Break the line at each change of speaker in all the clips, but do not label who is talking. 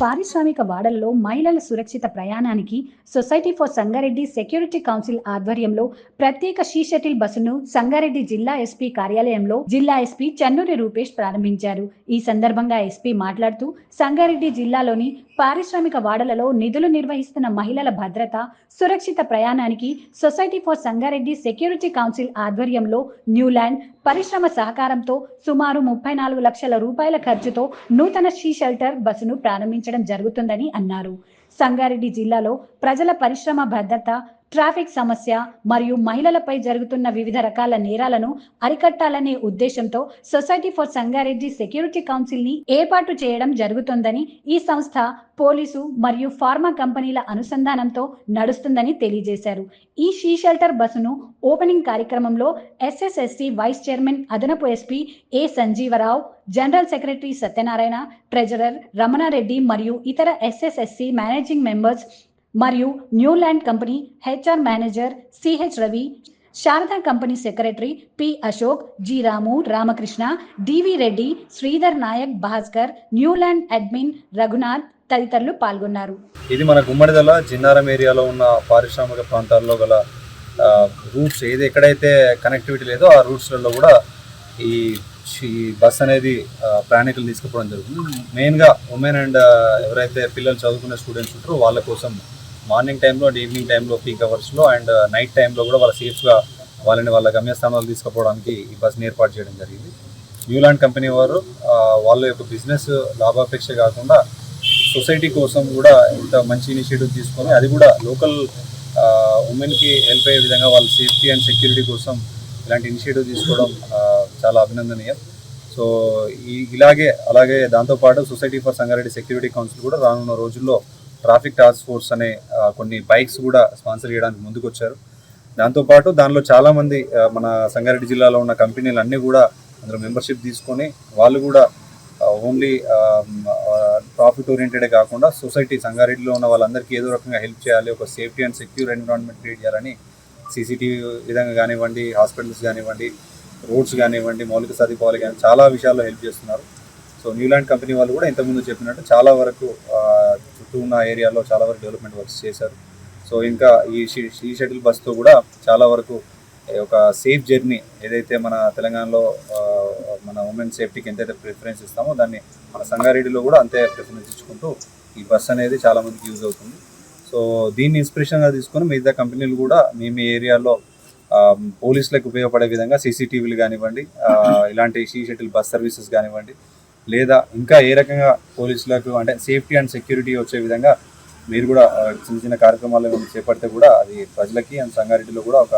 పారిశ్రామిక వాడల్లో మహిళల సురక్షిత ప్రయాణానికి society for Sangareddy security council ఆధ్వర్యంలో ప్రత్యేక షీ షటిల్ బస్సును సంగారెడ్డి జిల్లా ఎస్పీ కార్యాలయంలో జిల్లా ఎస్పీ చన్నూరి రూపేష్ ప్రారంభించారు. ఈ సందర్భంగా ఎస్పీ మాట్లాడుతూ సంగారెడ్డి జిల్లాలోని పారిశ్రామిక వాడలలో నిధులు నిర్వహిస్తున్న మహిళల భద్రత సురక్షిత ప్రయాణానికి society for Sangareddy security council ఆధ్వర్యంలో న్యూల్యాండ్ పరిశ్రమ సహకారంతో సుమారు ముప్పై నాలుగు లక్షల రూపాయల ఖర్చుతో నూతన షీ షెల్టర్ బస్సును ప్రారంభించడం జరుగుతుందని అన్నారు. సంగారెడ్డి జిల్లాలో ప్రజల పరిశ్రమ భద్రత ట్రాఫిక్ సమస్య మరియు మహిళలపై జరుగుతున్న వివిధ రకాల నేరాలను అరికట్టాలనే ఉద్దేశంతో సొసైటీ ఫర్ సంగారెడ్డి సెక్యూరిటీ కౌన్సిల్ని ఏర్పాటు చేయడం జరుగుతుందని ఈ సంస్థ పోలీసు మరియు ఫార్మా కంపెనీల అనుసంధానంతో నడుస్తుందని తెలియజేశారు. ఈ షీ షెల్టర్ బస్సును ఓపెనింగ్ కార్యక్రమంలో ఎస్ఎస్ఎస్సి వైస్ చైర్మన్ అదనపు SP A Sanjeeva Rao general secretary Satyanarayana treasurer Ramana Reddy మరియు ఇతర ఎస్ఎస్ఎస్సి మేనేజింగ్ మెంబర్స్ మరియు Neuland company HR manager CH Ravi Sharada company secretary P Ashok G Ramu Ramakrishna DV Reddy Sridhar Nayak Bhaskar Neuland admin Raghunath తదితరులు పాల్గొన్నారు.
ఇది మన గుమ్మడిదల జిన్నారం ఏరియాలో ఉన్న పారిశ్రామిక ప్రాంతాల్లో గల రూట్స్. ఏది ఎక్కడైతే కనెక్టివిటీ లేదో ఆ రూట్స్లలో కూడా ఈ బస్ అనేది ప్రయాణికులు తీసుకుపోవడం జరుగుతుంది. మెయిన్గా ఉమెన్ అండ్ ఎవరైతే పిల్లలు చదువుకునే స్టూడెంట్స్ ఉంటారో వాళ్ళ కోసం మార్నింగ్ టైంలో అండ్ ఈవినింగ్ టైంలో పీక్ అవర్స్లో అండ్ uh, నైట్ టైంలో కూడా వాళ్ళ సేఫ్గా వాళ్ళని వాళ్ళ గమ్యస్థానాలు తీసుకుపోవడానికి ఈ బస్ని ఏర్పాటు చేయడం జరిగింది. న్యూలాండ్ కంపెనీ వారు uh, వాళ్ళ యొక్క బిజినెస్ లాభాపేక్ష కాకుండా సొసైటీ కోసం కూడా ఇంత మంచి ఇనిషియేటివ్ తీసుకొని అది కూడా లోకల్ ఉమెన్కి హెల్ప్ అయ్యే విధంగా వాళ్ళ సేఫ్టీ అండ్ సెక్యూరిటీ కోసం ఇలాంటి ఇనిషియేటివ్ తీసుకోవడం uh, చాలా అభినందనీయం. సో ఈ ఇలాగే అలాగే దాంతోపాటు society for Sangareddy security council కూడా రానున్న రోజుల్లో ట్రాఫిక్ టాస్క్ ఫోర్స్ అనే కొన్ని బైక్స్ కూడా స్పాన్సర్ చేయడానికి ముందుకు వచ్చారు దాంతోపాటు దానిలో చాలామంది మన సంగారెడ్డి జిల్లాలో ఉన్న కంపెనీలు అన్నీ కూడా అందులో మెంబర్షిప్ తీసుకొని వాళ్ళు కూడా ఓన్లీ ప్రాఫిట్ ఓరియంటెడే కాకుండా సొసైటీ సంగారెడ్డిలో ఉన్న వాళ్ళందరికీ ఏదో రకంగా హెల్ప్ చేయాలి ఒక safety and secure environment create చేయాలని సీసీటీవీ విధంగా కానివ్వండి హాస్పిటల్స్ కానివ్వండి రోడ్స్ కానివ్వండి మౌలిక సదుపాయాలు కానీ చాలా విషయాల్లో హెల్ప్ చేస్తున్నారు. సో న్యూలాండ్ కంపెనీ వాళ్ళు కూడా ఇంతకుముందు చెప్పినట్టు చాలా వరకు చుట్టూ ఉన్న ఏరియాలో చాలా వరకు డెవలప్మెంట్ వర్క్స్ చేశారు. సో ఇంకా ఈ ఈ షటిల్ బస్తో కూడా చాలా వరకు ఒక సేఫ్ జర్నీ ఏదైతే మన తెలంగాణలో మన ఉమెన్ సేఫ్టీకి ఎంతైతే ప్రిఫరెన్స్ ఇస్తామో దాన్ని మన సంగారెడ్డిలో కూడా అంతే ప్రిఫరెన్స్ ఇచ్చుకుంటూ ఈ బస్ అనేది చాలా మందికి యూజ్ అవుతుంది. సో దీన్ని ఇన్స్పిరేషన్గా తీసుకొని మిగతా కంపెనీలు కూడా మీ మీ ఏరియాలో పోలీసులకు ఉపయోగపడే విధంగా సీసీటీవీలు కానివ్వండి ఇలాంటి సీ షటిల్ బస్ సర్వీసెస్ కానివ్వండి లేదా ఇంకా ఏ రకంగా పోలీసులకు అంటే సేఫ్టీ అండ్ సెక్యూరిటీ వచ్చే విధంగా మీరు కూడా చిన్న చిన్న కార్యక్రమాలు చేపడితే కూడా అది ప్రజలకి అండ్ సంగారెడ్డిలో కూడా ఒక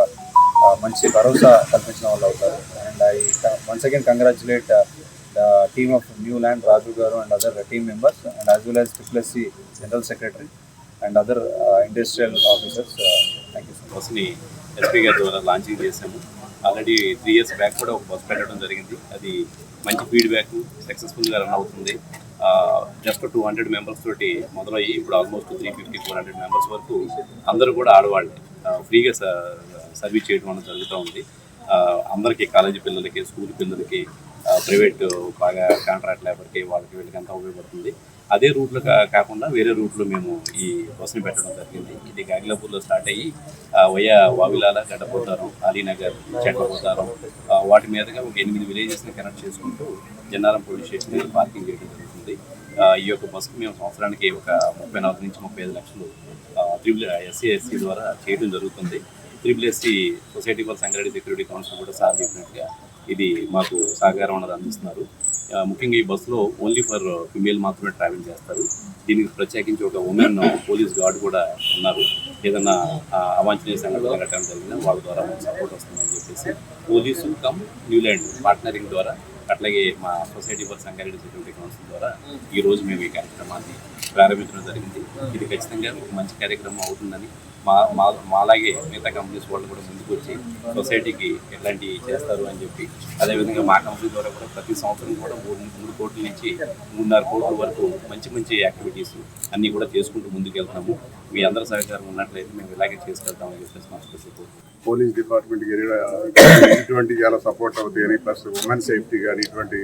మంచి భరోసా కల్పించిన వాళ్ళు అవుతారు. And I once again congratulate the team of Neuland Raju గారు and other team members and as well as triple general secretary and other industrial officers thank you so much
SP గారి ద్వారా లాంచింగ్ చేశాము. Already three years back కూడా ఒక bus పెట్టడం జరిగింది. అది మంచి ఫీడ్బ్యాక్ సక్సెస్ఫుల్గా రన్ అవుతుంది. జస్ట్ టూ హండ్రెడ్ మెంబర్స్ తోటి మొదలయ్యి ఇప్పుడు almost three fifty four hundred members వరకు అందరూ కూడా ఆడవాళ్ళే. ఫ్రీగా సర్వీస్ చేయడం అనేది జరుగుతూ ఉంది. అందరికీ కాలేజీ పిల్లలకి స్కూల్ పిల్లలకి ప్రైవేట్ బాగా కాంట్రాక్ట్ లేబర్కి వాళ్ళకి వీళ్ళకి అంతా ఉపయోగపడుతుంది. అదే రూట్లో కా- కాకుండా వేరే రూట్లో మేము ఈ బస్సుని పెట్టడం జరిగింది. ఇది గాగిలాపూర్లో స్టార్ట్ అయ్యి వయా వావిలాల గడ్డపోతారం అలీనగర్ చెట్లపోతారం వాటి మీదుగా ఒక ఎనిమిది విలేజెస్ని కనెక్ట్ చేసుకుంటూ జన్నారం పోలీస్ స్టేషన్ పార్కింగ్ చేయడం జరుగుతుంది. ఈ యొక్క బస్సుకు మేము సంవత్సరానికి ఒక ముప్పై నాలుగు నుంచి ముప్పై ఐదు లక్షలు త్రిబుల్ ఎస్సీ ఎస్సీ ద్వారా చేయడం జరుగుతుంది. Triple S C society for Sangareddy security council కూడా సార్ చెప్పినట్టుగా ఇది మాకు సహకారం అనేది అందిస్తున్నారు. ముఖ్యంగా ఈ బస్సులో ఓన్లీ ఫర్ ఫిమేల్ మాత్రమే ట్రావెల్ చేస్తారు. దీనికి ప్రత్యేకించి ఒక ఉమెన్ పోలీస్ గార్డ్ కూడా ఉన్నారు. ఏదన్నా అవాంఛనీయ సంఘటన జరగడం జరిగినా వాళ్ళ ద్వారా మనకు సపోర్ట్ వస్తుందని చెప్పేసి పోలీసు కమ్ న్యూలాండ్ పార్ట్నరింగ్ ద్వారా అట్లాగే మా society for Sangareddy security council ద్వారా ఈ రోజు మేము ఈ కార్యక్రమాన్ని ప్రారంభించడం జరిగింది. ఇది ఖచ్చితంగా ఒక మంచి కార్యక్రమం అవుతుందని మా మా మాలాగే మిగతా కంపెనీస్ వాళ్ళు కూడా ముందుకు వచ్చి సొసైటీకి ఎలాంటి చేస్తారు అని చెప్పి అదేవిధంగా మా కంపెనీ ద్వారా కూడా ప్రతి సంవత్సరం కూడా మూడు మూడు కోట్ల నుంచి మూడున్నర కోట్ల వరకు మంచి మంచి యాక్టివిటీస్ అన్నీ కూడా చేసుకుంటూ ముందుకు మీ అందరి సహకారం ఉన్నట్లయితే మేము ఇలాగే చేసుకెళ్తామని చెప్పేసి మా స్పెషల్
పోలీస్ డిపార్ట్మెంట్కి ఇటువంటి చాలా సపోర్ట్ అవుతాయని ప్లస్ ఉమెన్ సేఫ్టీ కానీ ఇటువంటి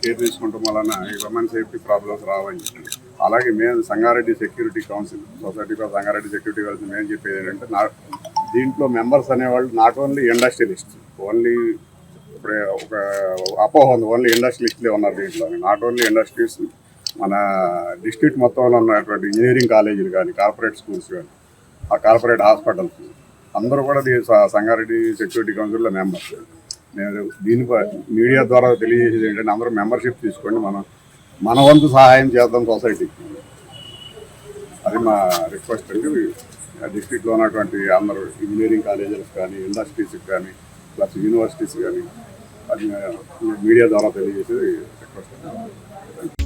కేర్ తీసుకుంటాం వలన ఈ ఉమెన్ సేఫ్టీ ప్రాబ్లమ్స్ రావని చెప్పి. అలాగే మేము Sangareddy security council society of Sangareddy security council మేము చెప్పేది ఏంటంటే నా దీంట్లో మెంబర్స్ అనేవాళ్ళు నాట్ ఓన్లీ ఇండస్ట్రియలిస్ట్ ఓన్లీ ఇప్పుడు ఒక అపోహ ఉంది ఓన్లీ ఇండస్ట్రియలిస్ట్లే ఉన్నారు దీంట్లో. నాట్ ఓన్లీ ఇండస్ట్రీస్ మన డిస్ట్రిక్ట్ మొత్తంలో ఉన్నటువంటి ఇంజనీరింగ్ కాలేజీలు కానీ కార్పొరేట్ స్కూల్స్ కానీ ఆ కార్పొరేట్ హాస్పిటల్స్ అందరూ కూడా సంగారెడ్డి సెక్యూరిటీ కౌన్సిల్లో మెంబర్స్ నేను దీని మీడియా ద్వారా తెలియజేసేది ఏంటంటే అందరూ మెంబర్షిప్ తీసుకోండి మనం మన వంతు సహాయం చేద్దాం సొసైటీకి అది మా రిక్వెస్ట్ అండి. డిస్టిక్లో ఉన్నటువంటి అందరూ ఇంజనీరింగ్ కాలేజెస్ కానీ ఇండస్ట్రీస్కి కానీ ప్లస్ యూనివర్సిటీస్ కానీ అది మీడియా ద్వారా తెలియజేసేది రిక్వెస్ట్ అండి.